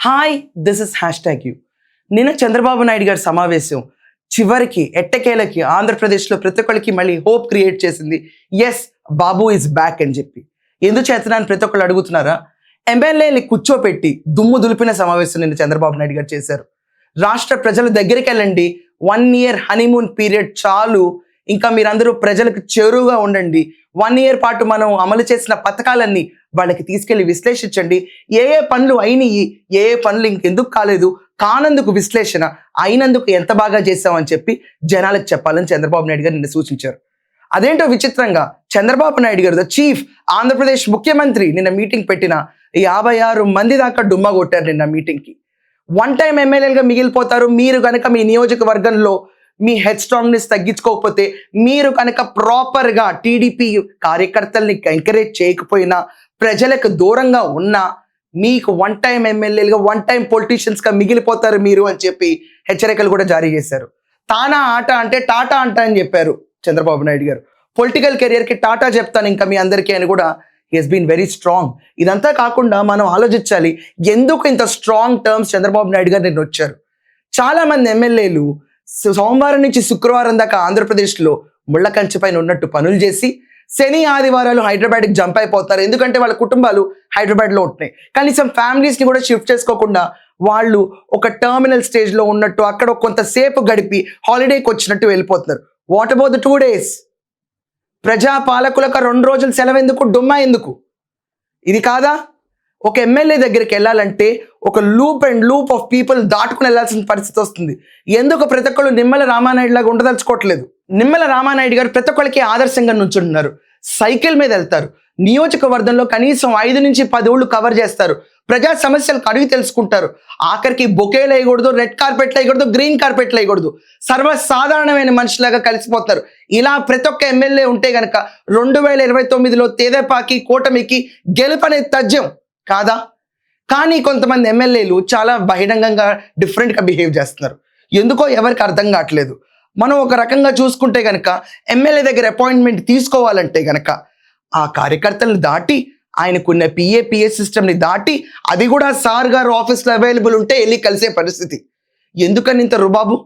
Hi this is hashtag you. నిన్న చంద్రబాబు నాయుడు గారి సమావేశం చివరికి ఎట్టకేలకి ఆంధ్రప్రదేశ్లో ప్రతి ఒక్కరికి మళ్ళీ హోప్ క్రియేట్ చేసింది. ఎస్ బాబు ఇస్ బ్యాక్ అని చెప్పి. ఎందుకు అని ప్రతి ఒక్కళ్ళు అడుగుతున్నారా? ఎమ్మెల్యేని కూర్చోపెట్టి దుమ్ము దులిపిన సమావేశం నిన్న చంద్రబాబు నాయుడు గారు చేశారు. రాష్ట్ర ప్రజల దగ్గరికి వెళ్ళండి. వన్ ఇయర్ హనీమూన్ పీరియడ్ చాలు. ఇంకా మీరందరూ ప్రజలకు చేరువుగా ఉండండి. వన్ ఇయర్ పాటు మనం అమలు చేసిన పథకాలన్నీ వాళ్ళకి తీసుకెళ్ళి విశ్లేషించండి. ఏ ఏ పనులు అయినాయి ఏ ఏ పనులు ఇంకెందుకు కాలేదు కానందుకు విశ్లేషణ అయినందుకు ఎంత బాగా చేశామని చెప్పి జనాలకు చెప్పాలని చంద్రబాబు నాయుడు గారు నిన్న సూచించారు. అదేంటో విచిత్రంగా చంద్రబాబు నాయుడు గారు ద చీఫ్ ఆంధ్రప్రదేశ్ ముఖ్యమంత్రి నిన్న మీటింగ్ పెట్టిన యాభై ఆరు మంది దాకా డుమ్మా కొట్టారు నిన్న మీటింగ్కి వన్ టైం ఎమ్మెల్యేలుగా మిగిలిపోతారు మీరు కనుక మీ నియోజకవర్గంలో మీ హెడ్ స్ట్రాంగ్నెస్ తగ్గించుకోకపోతే మీరు కనుక ప్రాపర్గా టీడీపీ కార్యకర్తల్ని ఎంకరేజ్ చేయకపోయినా ప్రజలకు దూరంగా ఉన్నా మీకు వన్ టైం ఎమ్మెల్యేలుగా వన్ టైం పొలిటీషియన్స్గా మిగిలిపోతారు మీరు అని చెప్పి హెచ్చరికలు కూడా జారీ చేశారు. తానా ఆట అంటే టాటా అంట అని చెప్పారు చంద్రబాబు నాయుడు గారు. పొలిటికల్ కెరియర్కి టాటా చెప్తాను ఇంకా మీ అందరికీ అని కూడా హెస్ బీన్ వెరీ స్ట్రాంగ్ ఇదంతా కాకుండా మనం ఆలోచించాలి ఎందుకు ఇంత స్ట్రాంగ్ టర్మ్స్ చంద్రబాబు నాయుడు గారు నిన్న వచ్చారు చాలామంది ఎమ్మెల్యేలు సోమవారం నుంచి శుక్రవారం దాకా ఆంధ్రప్రదేశ్లో ముళ్ళ కంచెపైన ఉన్నట్టు పనులు చేసి శని ఆదివారాలు హైదరాబాద్కి జంప్ అయిపోతారు. ఎందుకంటే వాళ్ళ కుటుంబాలు హైదరాబాద్లో ఉంటున్నాయి. కనీసం ఫ్యామిలీస్ని కూడా షిఫ్ట్ చేసుకోకుండా వాళ్ళు ఒక టర్మినల్ స్టేజ్లో ఉన్నట్టు అక్కడ కొంతసేపు గడిపి హాలిడేకి వచ్చినట్టు వెళ్ళిపోతున్నారు. What about the two days ప్రజా పాలకులకు రెండు రోజులు సెలవు ఎందుకు? డుమ్మా ఎందుకు? ఇది కాదా? ఒక ఎమ్మెల్యే దగ్గరికి వెళ్ళాలంటే ఒక loop and loop of people దాటుకుని వెళ్ళాల్సిన పరిస్థితి వస్తుంది. ఎందుకు ప్రతి ఒక్కళ్ళు నిమ్మల రామానాయుడు లాగా ఉండదలుచుకోవట్లేదు? నిమ్మల రామానాయుడు గారు ప్రతి ఒక్కరికి ఆదర్శంగా నుంచుంటున్నారు. సైకిల్ మీద వెళ్తారు. నియోజకవర్గంలో కనీసం ఐదు నుంచి పది ఊళ్ళు కవర్ చేస్తారు. ప్రజా సమస్యలు అడిగి తెలుసుకుంటారు. ఆఖరికి బొకేలు వేయకూడదు రెడ్ కార్పెట్లు వేయకూడదు గ్రీన్ కార్పెట్లు వేయకూడదు. సర్వసాధారణమైన మనుషులాగా కలిసిపోతారు. ఇలా ప్రతి ఒక్క ఎమ్మెల్యే ఉంటే గనక రెండు వేల ఇరవై తొమ్మిదిలో తేదేపాకి కూటమికి గెలుపనే తజ్యం కాదా? కానీ కొంతమంది ఎమ్మెల్యేలు చాలా బహిరంగంగా డిఫరెంట్గా బిహేవ్ చేస్తున్నారు. ఎందుకో ఎవరికి అర్థం కావట్లేదు. మనం ఒక రకంగా చూసుకుంటే గనక ఎమ్మెల్యే దగ్గర అపాయింట్మెంట్ తీసుకోవాలంటే గనక ఆ కార్యకర్తలను దాటి ఆయనకున్న పిఏ పిఏ సిస్టమ్ని దాటి అది కూడా సార్ గారు ఆఫీస్లో అవైలబుల్ ఉంటే వెళ్ళి కలిసే పరిస్థితి. ఎందుకని ఇంత రుబాబు?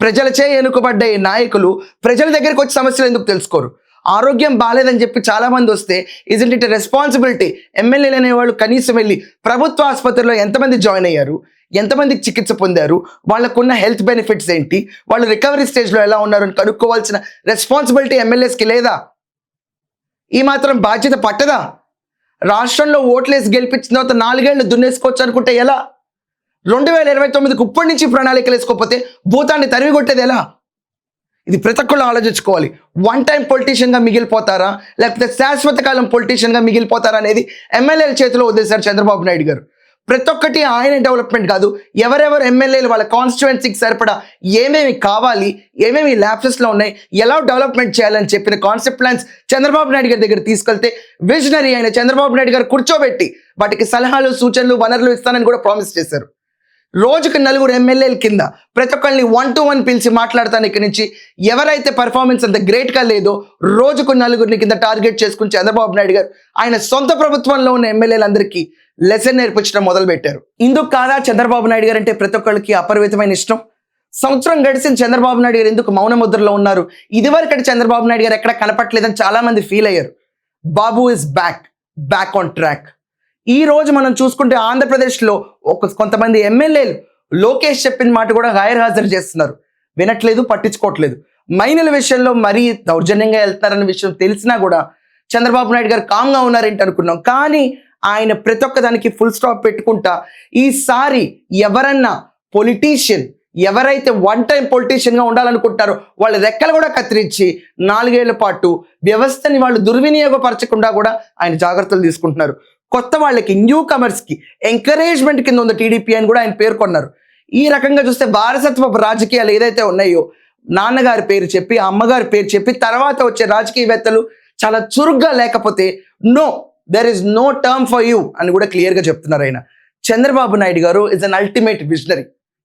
ప్రజలచే ఎన్నుకబడ్డ ఈ నాయకులు ప్రజల దగ్గరికి వచ్చి సమస్యలు ఎందుకు తెలుసుకోరు? ఆరోగ్యం బాగాలేదని చెప్పి చాలా మంది వస్తే ఇజంట్ ఇట్ రెస్పాన్సిబిలిటీ ఎమ్మెల్యేలు అనేవాళ్ళు కనీసం వెళ్ళి ప్రభుత్వ ఆసుపత్రిలో ఎంతమంది జాయిన్ అయ్యారు? ఎంతమందికి చికిత్స పొందారు? వాళ్ళకున్న హెల్త్ బెనిఫిట్స్ ఏంటి? వాళ్ళు రికవరీ స్టేజ్లో ఎలా ఉన్నారు అని కనుక్కోవాల్సిన రెస్పాన్సిబిలిటీ ఎమ్మెల్యేస్కి లేదా? ఈ మాత్రం బాధ్యత పట్టదా? రాష్ట్రంలో ఓట్లేసి గెలిపించిన తర్వాత నాలుగేళ్ళు దున్నేసుకోవచ్చు అనుకుంటే ఎలా? రెండు వేల ఇరవై తొమ్మిదికి ఇప్పటి నుంచి ప్రణాళికలు వేసుకోకపోతే భూతాన్ని తరిమి కొట్టేది ఎలా? ఇది ప్రతి ఒక్కళ్ళు ఆలోచించుకోవాలి. వన్ టైం పొలిటీషియన్గా మిగిలిపోతారా? లేకపోతే శాశ్వత కాలం పొలిటీషియన్గా మిగిలిపోతారా అనేది ఎమ్మెల్యేల చేతిలో వదిలేశారు చంద్రబాబు నాయుడు గారు. ప్రతి ఒక్కటి ఆయన డెవలప్మెంట్ కాదు. ఎవరెవరు ఎమ్మెల్యేలు వాళ్ళ కాన్స్టిట్యువెన్సీకి సరిపడా ఏమేమి కావాలి ఏమేమి ల్యాప్సెస్లో ఉన్నాయి ఎలా డెవలప్మెంట్ చేయాలని చెప్పిన కాన్సెప్ట్ ప్లాన్స్ చంద్రబాబు నాయుడు గారి దగ్గర తీసుకెళ్తే విజనరీ అయిన చంద్రబాబు నాయుడు గారు కూర్చోబెట్టి వాటికి సలహాలు సూచనలు వనరులు ఇస్తానని కూడా ప్రామిస్ చేశారు. రోజుకి నలుగురు ఎమ్మెల్యేల కింద ప్రతి ఒక్కరిని వన్ టు వన్ పిలిచి మాట్లాడతాను ఇక్కడి నుంచి. ఎవరైతే పర్ఫార్మెన్స్ అంత గ్రేట్గా లేదో రోజుకు నలుగురిని కింద టార్గెట్ చేసుకుని చంద్రబాబు నాయుడు గారు ఆయన సొంత ప్రభుత్వంలో ఉన్న ఎమ్మెల్యేలందరికీ లెసన్ నేర్పించడం మొదలుపెట్టారు. ఇందుకు కాదా చంద్రబాబు నాయుడు గారు అంటే ప్రతి ఒక్కరికి అపరిమితమైన ఇష్టం. సంవత్సరం గడిచిన చంద్రబాబు నాయుడు గారు ఎందుకు మౌన ముద్రలో ఉన్నారు? ఇదివరకటి చంద్రబాబు నాయుడు గారు ఎక్కడ కనపట్లేదని చాలా మంది ఫీల్ అయ్యారు. Babu is back back on track ఈ రోజు మనం చూసుకుంటే ఆంధ్రప్రదేశ్లో ఒక కొంతమంది ఎమ్మెల్యేలు లోకేష్ చెప్పిన మాట కూడా గైర్ హాజరు చేస్తున్నారు. వినట్లేదు పట్టించుకోవట్లేదు. మైనల విషయంలో మరీ దౌర్జన్యంగా వెళ్తారన్న విషయం తెలిసినా కూడా చంద్రబాబు నాయుడు గారు కామ్గా ఉన్నారేంటి అనుకున్నాం. కానీ ఆయన ప్రతి ఒక్క దానికి ఫుల్ స్టాప్ పెట్టుకుంటా ఈసారి ఎవరన్నా పొలిటీషియన్ ఎవరైతే వన్ టైం పొలిటీషియన్గా ఉండాలనుకుంటారో వాళ్ళ రెక్కలు కూడా కత్తిరించి నాలుగేళ్ళ పాటు వ్యవస్థని వాళ్ళు దుర్వినియోగపరచకుండా కూడా ఆయన జాగ్రత్తలు తీసుకుంటున్నారు. కొత్త వాళ్ళకి న్యూ కమర్స్కి ఎంకరేజ్మెంట్ కింద ఉంది టీడీపీ అని కూడా ఆయన పేర్కొన్నారు. ఈ రకంగా చూస్తే వారసత్వ రాజకీయాలు ఏదైతే ఉన్నాయో నాన్నగారి పేరు చెప్పి అమ్మగారి పేరు చెప్పి తర్వాత వచ్చే రాజకీయవేత్తలు చాలా చురుగ్గా లేకపోతే no there is no term for you అని కూడా క్లియర్గా చెప్తున్నారు ఆయన. చంద్రబాబు నాయుడు గారు ఇస్ అన్ అల్టిమేట్ విజనరీ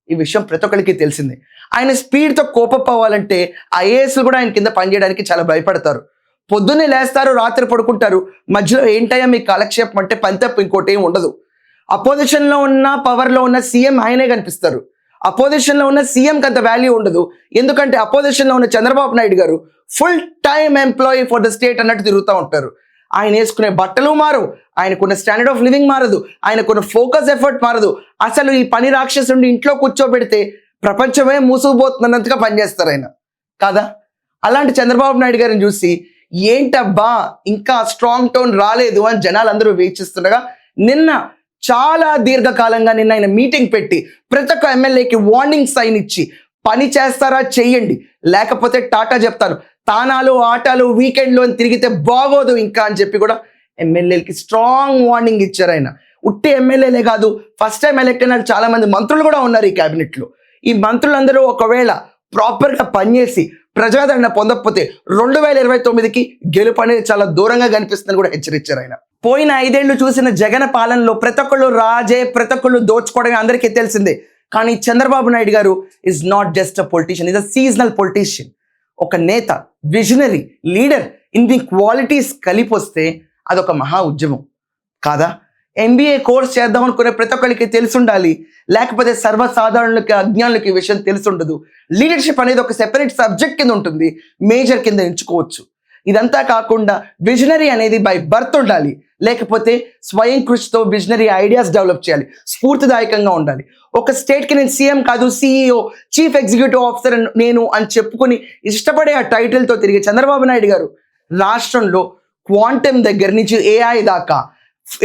ఈ విషయం ప్రతి ఒక్కరికి తెలిసిందే. ఆయన స్పీడ్తో కోపపోవాలంటే ఐఏఎస్లు కూడా ఆయన కింద పనిచేయడానికి చాలా భయపడతారు. పొద్దున్నే లేస్తారు రాత్రి పడుకుంటారు. మధ్యలో ఏంటయ్యా మీ కాలక్షేపం అంటే పని తప్ప ఇంకోటి ఉండదు. అపోజిషన్లో ఉన్న పవర్లో ఉన్న సీఎం ఆయనే కనిపిస్తారు. అపోజిషన్లో ఉన్న సీఎంకి అంత వాల్యూ ఉండదు. ఎందుకంటే అపోజిషన్లో ఉన్న చంద్రబాబు నాయుడు గారు full time employee for the state అన్నట్టు తిరుగుతూ ఉంటారు. ఆయన వేసుకునే బట్టలు మారు ఆయనకున్న స్టాండర్డ్ ఆఫ్ లివింగ్ మారదు. ఆయనకున్న ఫోకస్ ఎఫర్ట్ మారదు. అసలు ఈ పని రాక్షసుని ఇంట్లో కూర్చోబెడితే ప్రపంచమే మూసుకుపోతున్నంతగా పనిచేస్తారు ఆయన. కాదా? అలాంటి చంద్రబాబు నాయుడు గారిని చూసి ఏంటబ్బా ఇంకా స్ట్రాంగ్ టోన్ రాలేదు అని జనాలు అందరూ వీక్షిస్తుండగా నిన్న చాలా దీర్ఘకాలంగా నిన్న ఆయన మీటింగ్ పెట్టి ప్రతి ఒక్క ఎమ్మెల్యేకి వార్నింగ్ సైన్ ఇచ్చి పని చేస్తారా? చెయ్యండి. లేకపోతే టాటా చెప్తాను తానాలు ఆటలు వీకెండ్లో అని తిరిగితే బాగోదు ఇంకా అని చెప్పి కూడా ఎమ్మెల్యేలకి స్ట్రాంగ్ వార్నింగ్ ఇచ్చారు ఆయన. ఉట్టి ఎమ్మెల్యేలే కాదు ఫస్ట్ టైం ఎలక్ట్ అయిన చాలా మంది మంత్రులు కూడా ఉన్నారు ఈ క్యాబినెట్లో ఈ మంత్రులందరూ ఒకవేళ ప్రాపర్గా పనిచేసి ప్రజాదరణ పొందకపోతే రెండు వేల ఇరవై తొమ్మిదికి గెలుపు అనేది చాలా దూరంగా కనిపిస్తుందని కూడా హెచ్చరించారు ఆయన. పోయిన ఐదేళ్ళు చూసిన జగన్ పాలనలో ప్రతి ఒక్కళ్ళు రాజే ప్రతి ఒక్కళ్ళు దోచుకోవడమే అందరికీ తెలిసిందే. కానీ చంద్రబాబు నాయుడు గారు is not just a politician is a seasonal politician ఒక నేత విజనరీ లీడర్ ఇన్ని క్వాలిటీస్ కలిపి వస్తే అదొక మహా ఉద్యమం. కాదా? ఎంబీఏ కోర్స్ చేద్దాం అనుకునే ప్రతి ఒక్కరికి తెలిసుండాలి. లేకపోతే సర్వసాధారణులకి అజ్ఞానులకి విషయం తెలిసి ఉండదు లీడర్షిప్ అనేది ఒక సెపరేట్ సబ్జెక్ట్ కింద ఉంటుంది. మేజర్ కింద ఎంచుకోవచ్చు. ఇదంతా కాకుండా విజనరీ అనేది బై బర్త్ ఉండాలి. లేకపోతే స్వయం కృషితో విజనరీ ఐడియాస్ డెవలప్ చేయాలి. స్ఫూర్తిదాయకంగా ఉండాలి. ఒక స్టేట్కి నేను సీఎం కాదు సిఇఓ చీఫ్ ఎగ్జిక్యూటివ్ ఆఫీసర్ నేను అని చెప్పుకొని ఇష్టపడే ఆ టైటిల్తో తిరిగే చంద్రబాబు నాయుడు గారు రాష్ట్రంలో క్వాంటమ్ దగ్గర నుంచి ఏఐ దాకా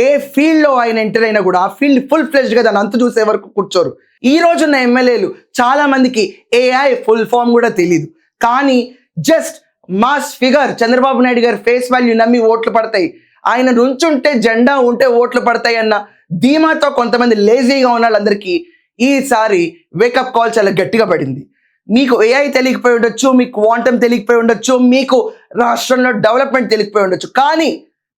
ఏ ఫీల్డ్లో ఆయన ఎంటర్ అయినా కూడా ఆ ఫీల్డ్ ఫుల్ ఫ్లెజ్డ్గా దాన్ని అంత చూసే వరకు కూర్చోరు. ఈ రోజున్న ఎమ్మెల్యేలు చాలా మందికి ఏఐ ఫుల్ ఫామ్ కూడా తెలియదు కానీ just mass figure Chandrababu Naidu గారి ఫేస్ వాల్యూ నమ్మి ఓట్లు పడతాయి. ఆయన నుంచుంటే జెండా ఉంటే ఓట్లు పడతాయి అన్న ధీమాతో కొంతమంది లేజీగా ఉన్న వాళ్ళందరికీ ఈసారి వేకప్ కాల్ చాలా గట్టిగా పడింది. మీకు ఏఐ తెలియకపోయి ఉండొచ్చు మీకు వాంటం తెలియకపోయి ఉండొచ్చు మీకు రాష్ట్రంలో డెవలప్మెంట్ తెలియకపోయి ఉండొచ్చు. కానీ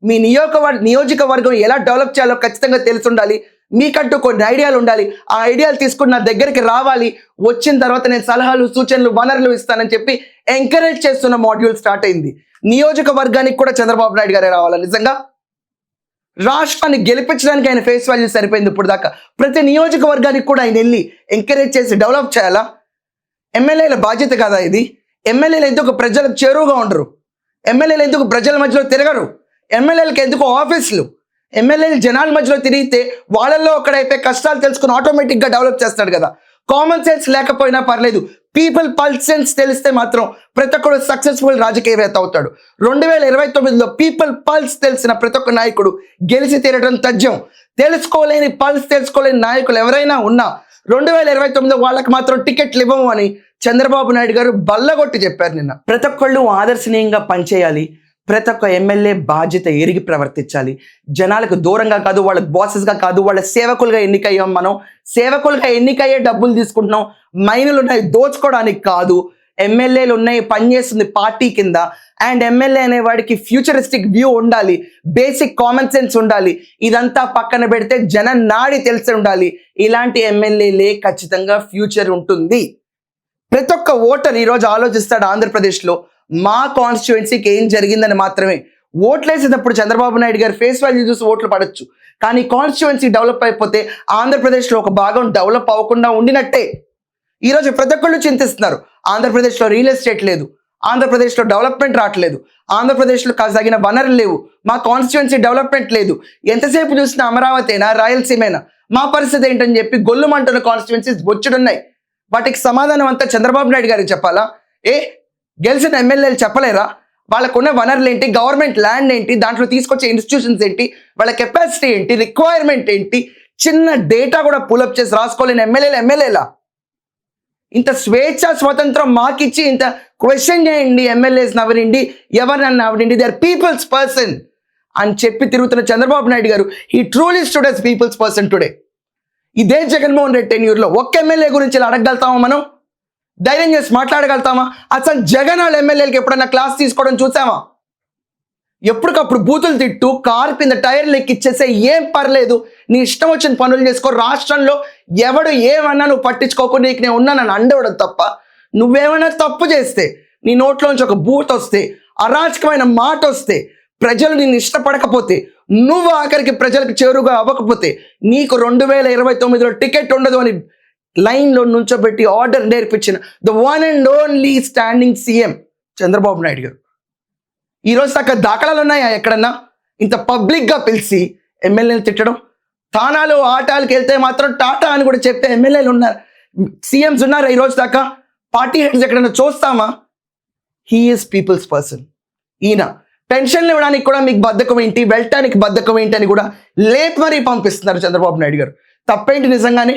మీ నియోజకవర్గ నియోజకవర్గం ఎలా డెవలప్ చేయాలో ఖచ్చితంగా తెలిసి ఉండాలి మీకంటూ కొన్ని ఐడియాలు ఉండాలి. ఆ ఐడియాలు తీసుకుని నా దగ్గరికి రావాలి. వచ్చిన తర్వాత నేను సలహాలు సూచనలు వనరులు ఇస్తానని చెప్పి ఎంకరేజ్ చేస్తున్న మాడ్యూల్ స్టార్ట్ అయింది. నియోజకవర్గానికి కూడా చంద్రబాబు నాయుడు గారే రావాలి నిజంగా? రాష్ట్రాన్ని గెలిపించడానికి ఆయన ఫేస్ వాల్యూ సరిపోయింది ఇప్పుడు దాకా. ప్రతి నియోజకవర్గానికి కూడా ఆయన వెళ్ళి ఎంకరేజ్ చేసి డెవలప్ చేయాలా? ఎమ్మెల్యేల బాధ్యత కదా ఇది? ఎమ్మెల్యేలు ఎందుకు ప్రజలకు చేరువుగా ఉండరు? ఎమ్మెల్యేలు ఎందుకు ప్రజల మధ్యలో తిరగరు? ఎమ్మెల్యేలకు ఎందుకు ఆఫీసులు? ఎమ్మెల్యేలు జనాల మధ్యలో తిరిగితే వాళ్ళల్లో ఒకడైతే కష్టాలు తెలుసుకుని ఆటోమేటిక్గా డెవలప్ చేస్తాడు కదా. కామన్ సెన్స్ లేకపోయినా పర్లేదు. పీపుల్ పల్స్ సెన్స్ తెలిస్తే మాత్రం ప్రతి ఒక్కడు సక్సెస్ఫుల్ రాజకీయవేత్త అవుతాడు. రెండు వేల ఇరవై తొమ్మిదిలో పీపుల్ పల్స్ తెలిసిన ప్రతి ఒక్క నాయకుడు గెలిచి తీరడం తథ్యం. తెలుసుకోలేని పల్స్ తెలుసుకోలేని నాయకులు ఎవరైనా ఉన్నా రెండు వేల ఇరవై తొమ్మిది వాళ్ళకి మాత్రం టికెట్లు ఇవ్వము అని చంద్రబాబు నాయుడు గారు బల్లగొట్టి చెప్పారు నిన్న. ప్రతి ఒక్కళ్ళు ఆదర్శనీయంగా పనిచేయాలి. ప్రతి ఒక్క ఎమ్మెల్యే బాధ్యత ఎరిగి ప్రవర్తించాలి. జనాలకు దూరంగా కాదు వాళ్ళ బాసెస్గా కాదు వాళ్ళ సేవకులుగా ఎన్నికయ్యాం మనం. సేవకులుగా ఎన్నికయ్యే డబ్బులు తీసుకుంటున్నాం. మైనులు ఉన్నాయి దోచుకోవడానికి కాదు. ఎమ్మెల్యేలు ఉన్నాయి పనిచేస్తుంది పార్టీ కింద. అండ్ ఎమ్మెల్యే అనేవాడికి ఫ్యూచరిస్టిక్ వ్యూ ఉండాలి. బేసిక్ కామన్ సెన్స్ ఉండాలి. ఇదంతా పక్కన పెడితే జన నాడి తెలిసి ఉండాలి. ఇలాంటి ఎమ్మెల్యేలే ఖచ్చితంగా ఫ్యూచర్ ఉంటుంది. ప్రతి ఒక్క ఓటర్ ఈరోజు ఆలోచిస్తాడు ఆంధ్రప్రదేశ్లో. మా కాన్స్టిట్యుయెన్సీకి ఏం జరిగిందని మాత్రమే. ఓట్లేసేటప్పుడు చంద్రబాబు నాయుడు గారి ఫేస్ వాల్యూ చూసి ఓట్లు పడచ్చు. కానీ కాన్స్టిట్యుయెన్సీ డెవలప్ అయిపోతే ఆంధ్రప్రదేశ్లో ఒక భాగం డెవలప్ అవ్వకుండా ఉండినట్టే. ఈరోజు ప్రతి ఒక్కళ్ళు చింతిస్తున్నారు. ఆంధ్రప్రదేశ్లో రియల్ ఎస్టేట్ లేదు. ఆంధ్రప్రదేశ్లో డెవలప్మెంట్ రావట్లేదు. ఆంధ్రప్రదేశ్లో తగిన వనరులు లేవు. మా కాన్స్టిట్యుయెన్సీ డెవలప్మెంట్ లేదు. ఎంతసేపు చూసినా అమరావతినా రాయలసీమేనా? మా పరిస్థితి ఏంటని చెప్పి గొల్లుమంటున్న కాన్స్టిట్యుయెన్సీస్ బొచ్చుడున్నాయి. వాటికి సమాధానం అంతా చంద్రబాబు నాయుడు గారికి చెప్పాలా? ఏ గెలిచిన ఎమ్మెల్యేలు చెప్పలేరా? వాళ్ళకున్న వనరులు ఏంటి? గవర్నమెంట్ ల్యాండ్ ఏంటి? దాంట్లో తీసుకొచ్చే ఇన్స్టిట్యూషన్స్ ఏంటి? వాళ్ళ కెపాసిటీ ఏంటి? రిక్వైర్మెంట్ ఏంటి? చిన్న డేటా కూడా పులప్ చేసి రాసుకోలేని ఎమ్మెల్యేలు ఎమ్మెల్యేలా? ఇంత స్వేచ్ఛ స్వతంత్రం మాకిచ్చి ఇంత క్వశ్చన్ చేయండి ఎమ్మెల్యేస్ నవరండి ఎవరినన్నా నవరండి దే ఆర్ పీపుల్స్ పర్సన్ అని చెప్పి తిరుగుతున్న చంద్రబాబు నాయుడు గారు ఈ truly students people's person today ఇదే జగన్మోహన్ రెడ్డి టెన్యూర్లో ఒక్క ఎమ్మెల్యే గురించి ఇలా అడగగలుగుతామా మనం? ధైర్యం చేసి మాట్లాడగలుగుతామా? అసలు జగన్ వాళ్ళ ఎమ్మెల్యేలకు ఎప్పుడన్నా క్లాస్ తీసుకోవడం చూసామా ఎప్పటికప్పుడు బూతులు తిట్టు కారు కింద టైర్లు ఎక్కిచ్చేసే ఏం పర్లేదు. నీ ఇష్టం వచ్చిన పనులు చేసుకో. రాష్ట్రంలో ఎవడు ఏమన్నా నువ్వు పట్టించుకోకు నీకు నేను ఉన్నానని అండవడం తప్ప నువ్వేమైనా తప్పు చేస్తే నీ నోట్లోంచి ఒక బూత్ వస్తే అరాచకమైన మాట వస్తే ప్రజలు నిన్ను ఇష్టపడకపోతే నువ్వు ఆఖరికి ప్రజలకు చేరుగా అవ్వకపోతే నీకు రెండు వేల ఇరవై తొమ్మిదిలో టికెట్ ఉండదు అని లైన్లో నుంచోబెట్టి ఆర్డర్ నేర్పించిన the one and only standing CM Chandrababu Naidu గారు. ఈరోజు దాకా దాఖలాలు ఉన్నాయా ఎక్కడన్నా? ఇంత పబ్లిక్గా పిలిచి ఎమ్మెల్యేలు తిట్టడం? తానాలు ఆటాలకు వెళ్తే మాత్రం టాటా అని కూడా చెప్పే ఎమ్మెల్యేలు ఉన్నారు. సీఎంస్ ఉన్నారు ఈరోజు దాకా? పార్టీ హెడ్స్ ఎక్కడన్నా చూస్తామా? హీఈస్ పీపుల్స్ పర్సన్ ఈయన పెన్షన్లు ఇవ్వడానికి కూడా మీకు బద్ధకం ఏంటి? వెళ్ళటానికి బద్ధకం ఏంటి అని కూడా లేట్ మరీ పంపిస్తున్నారు చంద్రబాబు నాయుడు గారు. తప్పేంటి నిజంగానే?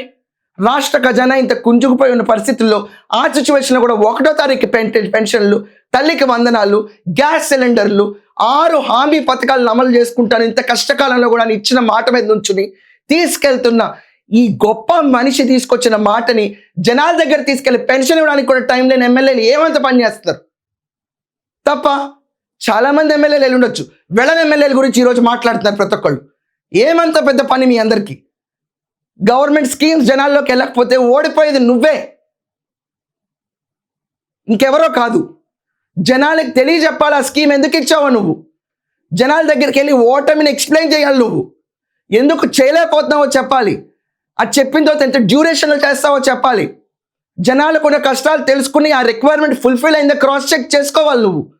రాష్ట్ర ఖజానా ఇంత కుంజుకుపోయి ఉన్న పరిస్థితుల్లో ఆ సిచ్యువేషన్లో కూడా ఒకటో తారీఖు పెన్ పెన్షన్లు తల్లికి వందనాలు గ్యాస్ సిలిండర్లు ఆరు హామీ పథకాలను అమలు చేసుకుంటాను. ఇంత కష్టకాలంలో కూడా ఇచ్చిన మాట మీద నుంచుని తీసుకెళ్తున్న ఈ గొప్ప మనిషి తీసుకొచ్చిన మాటని జనాల దగ్గర తీసుకెళ్ళి పెన్షన్ ఇవ్వడానికి కూడా టైం లేని ఎమ్మెల్యేలు ఏమంత పని చేస్తారు? తప్ప చాలా మంది ఎమ్మెల్యేలు వెళ్ళి ఉండొచ్చు. వెళ్ళని ఎమ్మెల్యేల గురించి ఈరోజు మాట్లాడుతున్నారు ప్రతి ఒక్కళ్ళు. ఏమంత పెద్ద పని మీ అందరికీ? గవర్నమెంట్ స్కీమ్స్ జనాల్లోకి వెళ్ళకపోతే ఓడిపోయేది నువ్వే. ఇంకెవరో కాదు. జనాలకు తెలియజెప్పాలి ఆ స్కీమ్ ఎందుకు ఇచ్చావో నువ్వు. జనాల దగ్గరికి వెళ్ళి ఓటమిని ఎక్స్ప్లెయిన్ చేయాలి నువ్వు. ఎందుకు చేయలేకపోతున్నావో చెప్పాలి. అది చెప్పిన తర్వాత ఎంత డ్యూరేషన్లో చేస్తావో చెప్పాలి. జనాలకు ఉన్న కష్టాలు తెలుసుకుని ఆ రిక్వైర్మెంట్ ఫుల్ఫిల్ అయిందో క్రాస్ చెక్ చేసుకోవాలి నువ్వు.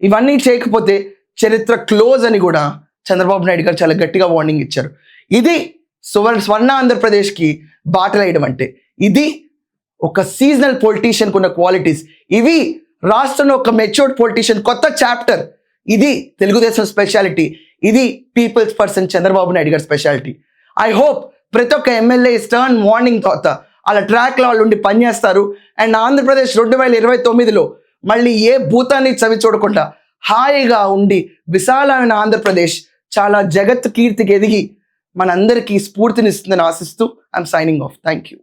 ఇవన్నీ చేయకపోతే చరిత్ర క్లోజ్ అని కూడా చంద్రబాబు నాయుడు గారు చాలా గట్టిగా వార్నింగ్ ఇచ్చారు. ఇది సువర్ణ స్వర్ణ ఆంధ్రప్రదేశ్కి బాటలేయడం అంటే. ఇది ఒక సీజనల్ పొలిటీషియన్కి ఉన్న క్వాలిటీస్ ఇవి రాష్ట్రంలో ఒక మెచ్యూర్డ్ పొలిటీషియన్ కొత్త చాప్టర్ ఇది తెలుగుదేశం స్పెషాలిటీ ఇది పీపుల్స్ పర్సన్ చంద్రబాబు నాయుడు గారి స్పెషాలిటీ ఐ హోప్ ప్రతి ఒక్క ఎమ్మెల్యే స్టర్న్ మార్నింగ్ తర్వాత అలా ట్రాక్లో వాళ్ళు ఉండి పనిచేస్తారు అండ్ ఆంధ్రప్రదేశ్ రెండు వేల ఇరవై తొమ్మిదిలో మళ్ళీ ఏ భూతాన్ని చవి చూడకుండా హాయిగా ఉండి విశాలమైన ఆంధ్రప్రదేశ్ చాలా జగత్ కీర్తికి ఎదిగి మనందరికీ స్ఫూర్తినిస్తుందని ఆశిస్తూ I'm signing off thank you